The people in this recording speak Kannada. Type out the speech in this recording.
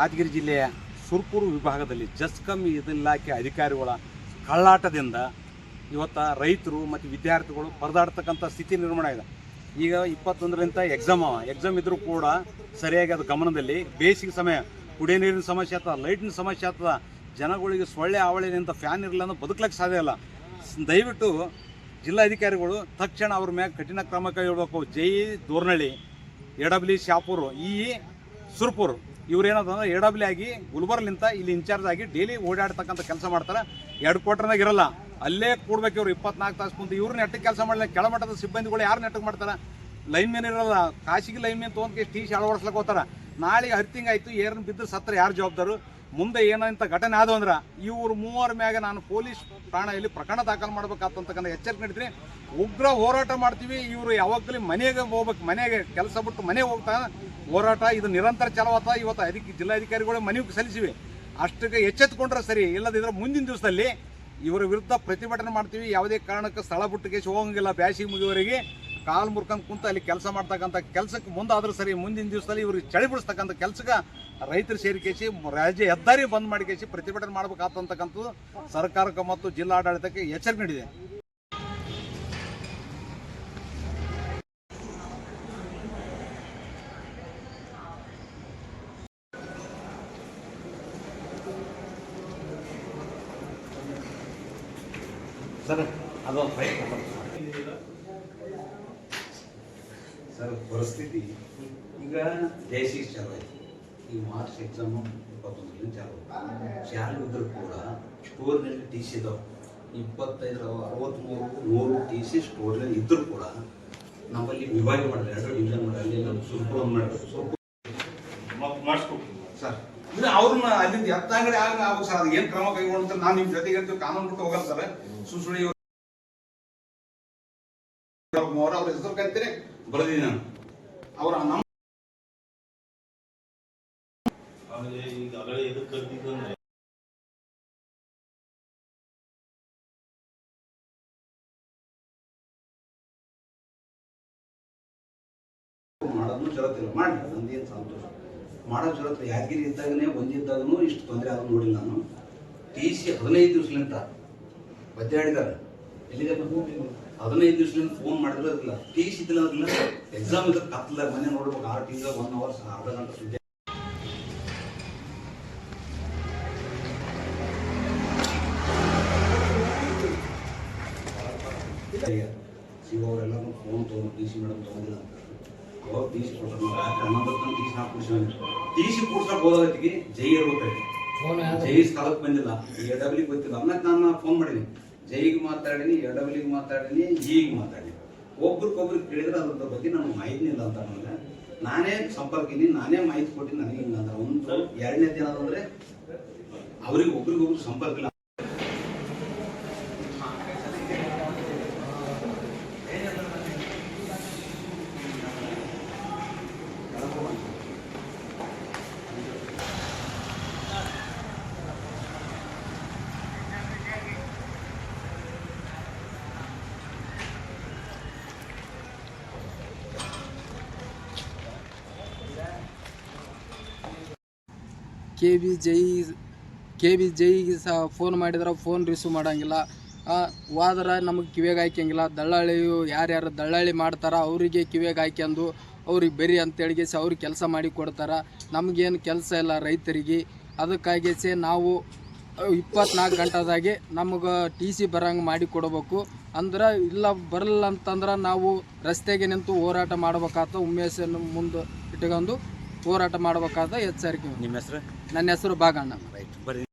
ಯಾದಗಿರಿ ಜಿಲ್ಲೆಯ ಸುರ್ಪುರು ವಿಭಾಗದಲ್ಲಿ ಜಸ್ಕಮ್ ಇಲಾಖೆ ಅಧಿಕಾರಿಗಳ ಕಳ್ಳಾಟದಿಂದ ಇವತ್ತು ರೈತರು ಮತ್ತು ವಿದ್ಯಾರ್ಥಿಗಳು ಪರದಾಡ್ತಕ್ಕಂಥ ಸ್ಥಿತಿ ನಿರ್ಮಾಣ ಆಗಿದೆ. ಈಗ ಇಪ್ಪತ್ತೊಂದರಿಂದ ಎಕ್ಸಾಮ್ ಎಕ್ಸಾಮ್ ಇದ್ದರೂ ಕೂಡ ಸರಿಯಾಗಿ ಅದು ಗಮನದಲ್ಲಿ ಬೇಸಿಗೆ ಸಮಯ, ಕುಡಿಯ ನೀರಿನ ಸಮಸ್ಯೆ ಆಗ್ತದ ಲೈಟಿನ ಸಮಸ್ಯೆ ಆಗ್ತದ ಜನಗಳಿಗೆ ಸೊಳ್ಳೆ ಆವಳಿನಿಂದ ಫ್ಯಾನ್ ಇರಲಿಲ್ಲ ಅಂದ್ರೆ ಬದುಕಲಿಕ್ಕೆ ಸಾಧ್ಯ ಇಲ್ಲ. ದಯವಿಟ್ಟು ಜಿಲ್ಲಾಧಿಕಾರಿಗಳು ತಕ್ಷಣ ಅವ್ರ ಮ್ಯಾಗ ಕಠಿಣ ಕ್ರಮ ಕೈಗೊಳ್ಬೇಕು. ಜೈ ದೋರ್ನಳ್ಳಿ ಎಡಬ್ಲಿ ಶಾಪುರು ಈ ಸುರ್ಪುರ್. ಇವ್ರು ಏನಂತಂದ್ರೆ ಎ ಡಬ್ಲ್ಯೂ ಆಗಿ ಗುಲ್ಬರ್ಲಿಂತ ಇಲ್ಲಿ ಇನ್ಚಾರ್ಜ್ ಆಗಿ ಡೈಲಿ ಓಡಾಡ್ತಕ್ಕಂಥ ಕೆಲಸ ಮಾಡ್ತಾರೆ. ಎರಡು ಕ್ವಾರ್ಟರ್ನಾಗ ಇರಲ್ಲ. ಅಲ್ಲೇ ಕೂಡ್ಬೇಕು ಇವ್ರು ಇಪ್ಪತ್ನಾಲ್ಕು ತಾಸು ಕುಂತು. ಇವ್ರು ನೆಟ್ಟಗೆ ಕೆಲಸ ಮಾಡಲ್ಲ ಕೆಳಮಟ್ಟದ ಸಿಬ್ಬಂದಿಗಳು ಯಾರು ನೆಟ್ಟಗೆ ಮಾಡ್ತಾರೆ? ಲೈನ್ ಮೇನ್ ಇರಲ್ಲ. ಖಾಸಗಿ ಲೈನ್ ಮೇನ್ ತೊಗೊಂಡು ಟೀ ಅಳವಡಿಸ್ಲಕ್ಕೆ ಹೋಗ್ತಾರೆ. ನಾಳೆ ಹರ್ತಿಂಗ್ ಆಯಿತು. ಏರ್ನ ಬಿದ್ದು ಸತ್ರ ಯಾರು ಜವಾಬ್ದಾರು? ಮುಂದೆ ಏನಂತ ಘಟನೆ ಆದವು ಅಂದ್ರೆ ಇವ್ರು ಮೂವರ ಮ್ಯಾಗ ನಾನು ಪೊಲೀಸ್ ಠಾಣೆಯಲ್ಲಿ ಪ್ರಕರಣ ದಾಖಲು ಮಾಡ್ಬೇಕಾಗ್ತಕ್ಕಂಥ ಎಚ್ಚರಿಕೆ ನೀಡಿದ್ರಿ. ಉಗ್ರ ಹೋರಾಟ ಮಾಡ್ತೀವಿ, ಇವರು ಯಾವಾಗಲೂ ಮನೆಗೆ ಹೋಗ್ಬೇಕು, ಮನೆಗೆ ಕೆಲಸ ಬಿಟ್ಟು ಮನೆಗೆ ಹೋಗ್ತಾ ಹೋರಾಟ, ಇದು ನಿರಂತರ ಚಲವತ್ತ ಇವತ್ತು ಅದಕ್ಕೆ ಜಿಲ್ಲಾಧಿಕಾರಿಗಳು ಮನೆಗೆ ಸಲ್ಲಿಸಿವೆ. ಅಷ್ಟಕ್ಕೆ ಎಚ್ಚೆತ್ಕೊಂಡ್ರೆ ಸರಿ, ಇಲ್ಲದಿದ್ರೆ ಮುಂದಿನ ದಿವಸದಲ್ಲಿ ಇವರ ವಿರುದ್ಧ ಪ್ರತಿಭಟನೆ ಮಾಡ್ತೀವಿ. ಯಾವುದೇ ಕಾರಣಕ್ಕೆ ಸ್ಥಳ ಬಿಟ್ಟಿಗೆ ಹೋಗಂಗಿಲ್ಲ, ಬ್ಯಾಸಿಗೆ ಮುಗಿಯುವವರೆಗೆ. ಕಾಲು ಮುರ್ಕೊಂಡು ಕುಂತ ಅಲ್ಲಿ ಕೆಲಸ ಮಾಡ್ತಕ್ಕಂಥ ಕೆಲಸಕ್ಕೆ ಮುಂದಾದ್ರೂ ಸರಿ, ಮುಂದಿನ ದಿವಸದಲ್ಲಿ ಇವ್ರಿಗೆ ಚಳಿ ಬಿಡಿಸ್ತಕ್ಕಂಥ ಕೆಲಸಕ್ಕೆ ರೈತರು ಸೇರಿಕೇಸಿ, ರಾಜ್ಯ ಹೆದ್ದಾರಿ ಬಂದ್ ಮಾಡಿಕೇಸಿ ಪ್ರತಿಭಟನೆ ಮಾಡಬೇಕಾದಂತಕ್ಕಂಥದ್ದು ಸರ್ಕಾರಕ್ಕೆ ಮತ್ತು ಜಿಲ್ಲಾಡಳಿತಕ್ಕೆ ಎಚ್ಚರಿಕೆ ನೀಡಿದೆ. ಸರ್, ಅದೊಂದು ಸರ್ ಪರಿಸ್ಥಿತಿ ಈಗ ಬೇಸಿಗೆ ಚಾಲು ಆಯ್ತು ಈ ಮಾರ್ಚ್ ಎಕ್ಸಾಮು ಇಪ್ಪತ್ತೊಂದರಿಂದ ಚಾಲು. ಚಾಲು ಇದ್ರೂ ಕೂಡ ಸ್ಟೋರ್ನಲ್ಲಿ ಟಿ ಸಿ ಇದಾವೆ ಇಪ್ಪತ್ತೈದು ಅರವತ್ತ್ಮೂರು ನೂರು ಟಿ ಸಿ ಸ್ಟೋರ್ನಲ್ಲಿ ಇದ್ದರೂ ಕೂಡ ನಮ್ಮಲ್ಲಿ ವಿಭಾಗ ಮಾಡಿದ್ರೆ ಎರಡು ಡಿವಿಷನ್ ಮಾಡಿ ಅಲ್ಲಿ ನಮ್ಮ ಸ್ವಲ್ಪ ಒಂದು ಮಾಡಿದ್ರು ಸುರ್ಪುರ ಸರ್ ಇಲ್ಲ ಅವ್ರನ್ನ ಅಲ್ಲಿಂದ ಎತ್ತಾಗಡೆ ಆಗ ಆಗ ಸರ್ ಅದು ಏನು ಕ್ರಮ ಕೈಗೊಂಡಂತ ನಾನು ನಿಮ್ಮ ಜೊತೆಗೆ ಅಂತ ಕಾನೂನು ಬಿಟ್ಟು ಹೋಗಲ್ಲ ಸರ್. ಸುಸುಳಿ ಅವ್ರ ಅವ್ರ ಹೆಸರು ಕರಿತೀನಿ ಬರೆದಿ ನಾನು. ಅವರ ನಮ್ಮ ಆಮೇಲೆ ಈಗ ಅಗಳೆ ಎದಕ್ಕೆ ಕರ್ದಿದ್ದಂದ್ರೆ ಮಾಡೋದನ್ನು ಜರತ್ತಿಲ್ಲ ಮಾಡಿ ನಂದೇನು ಸಂತೋಷ. ಮಾಡೋ ಜರತ್ತಿಲ್ಲ ಯಾದಗಿರಿ ಇದ್ದಾಗನೇ ಬಂದಿದ್ದಾಗನು ಇಷ್ಟು ತೊಂದರೆ ಆದ್ರೂ ನೋಡಿಲ್ಲ ನಾನು. ಟಿ ಸಿ ಹದಿನೈದು ದಿವಸಲಿಂತ. ಒದ್ದಾಡಿದ್ದಾರೆ ಎಲ್ಲಿಗೆ ಹದಿನೈದು ದಿವಸ ಫೋನ್ ಮಾಡಿದ್ರೆ ಇರಲಿಲ್ಲ ಟಿ ಸಿ ಇದ್ದಿಲ್ಲ ಅದನ್ನ ಎಕ್ಸಾಮ್ ಇದ್ರೆ ಕತ್ತಲ ಮನೆ ನೋಡ್ಬೇಕು ಆರು ಟಿ ಒನ್ ಅವರ್ಸ್ ಅರ್ಧ ಗಂಟೆ ಸುದ್ದಿ. ಸಿಗೋರೆಲ್ಲರೂ ಫೋನ್ ತೊಗೊಂಡು ಟಿ ಸಿ ಮೇಡಮ್ ತೊಗೊಂಡಿಲ್ಲ ಅಂತ. ಅವಾಗ ಟಿ ಸಿ ಕೊಡ್ತಾರೆ ರಾತ್ರಿ ಹನ್ನೊಂದು ತನಕ ಟಿ ಸಿ ಹಾಕಿ ಕುಡಿಸಿ ಟಿ ಸಿ ಕುಡ್ಸಕ್ಕೆ ಹೋದಾಗತ್ತಿಗೆ ಜೈ ಇರ್ಬೇಕಾಗಿ ಜೈ ಸ್ಥಳಕ್ಕೆ ಬಂದಿಲ್ಲ. ಎ ಡಬ್ಲ್ಯೂ ಗೊತ್ತಿಲ್ಲ. ಆಮೇಲೆ ನಾನು ಫೋನ್ ಮಾಡೀನಿ ಜೈಗೆ ಮಾತಾಡಿನಿ ಎಡವಲಿಗೆ ಮಾತಾಡಿನಿ ಮಾತಾಡೀನಿ ಮಾತಾಡಿನಿ. ಒಬ್ರಿಗೊಬ್ರಿಗೆ ಕೇಳಿದ್ರೆ ಅದ್ರ ಬಗ್ಗೆ ನನಗೆ ಮಾಹಿತಿ ಇಲ್ಲ ಅಂತ ನನಗೆ ನಾನೇ ಸಂಪರ್ಕಿನಿ ನಾನೇ ಮಾಹಿತಿ ಕೊಟ್ಟಿನಿ ನನಗೆ ಹಿಂಗೆ ಅಂದ್ರೆ ಒಂದು ಎರಡನೇ ದಿನ ಅಂದ್ರೆ ಅವ್ರಿಗೆ ಒಬ್ರಿಗೊಬ್ರು ಸಂಪರ್ಕ ಇಲ್ಲ. K B Jai K B ಜೈಗೆ ಸಹ ಫೋನ್ ಮಾಡಿದ್ರೆ ಫೋನ್ ರಿಸೀವ್ ಮಾಡೋಂಗಿಲ್ಲ. ಹೋದ್ರೆ ನಮಗೆ ಕಿವಿಯಾಗ ಹಾಕ್ಯಂಗಿಲ್ಲ. ದಳ್ಳಾಳಿಯು ಯಾರ್ಯಾರು ದಳ್ಳಾಳಿ ಮಾಡ್ತಾರ, ಅವರಿಗೆ ಕಿವಿಯಾಗ ಹಾಕ್ಯಂದು ಅವ್ರಿಗೆ ಬರಿ ಅಂತೇಳಿಗೆಸಿ ಅವ್ರಿಗೆ ಕೆಲಸ ಮಾಡಿ ಕೊಡ್ತಾರೆ. ನಮಗೇನು ಕೆಲಸ ಇಲ್ಲ ರೈತರಿಗೆ. ಅದಕ್ಕಾಗಿಸಿ ನಾವು ಇಪ್ಪತ್ನಾಲ್ಕು ಗಂಟೆದಾಗೆ ನಮಗೆ ಟಿ ಸಿ ಬರೋಂಗೆ ಮಾಡಿ ಕೊಡಬೇಕು. ಅಂದ್ರೆ ಇಲ್ಲ ಬರಲ್ಲ ಅಂತಂದ್ರೆ ನಾವು ರಸ್ತೆಗೆ ನಿಂತು ಹೋರಾಟ ಮಾಡ್ಬೇಕಾದ ಉಮೇಶನ್ನು ಮುಂದೆ ಇಟ್ಕೊಂಡು ಹೋರಾಟ ಮಾಡ್ಬೇಕಾದ ಎಚ್ಚರಿಕೆ. ನಿಮ್ಮ ಹೆಸರು? ನನ್ನ ಹೆಸರು ಬಾಗಣ್ಣ. ರೈಟ್. ಬರ್ರಿ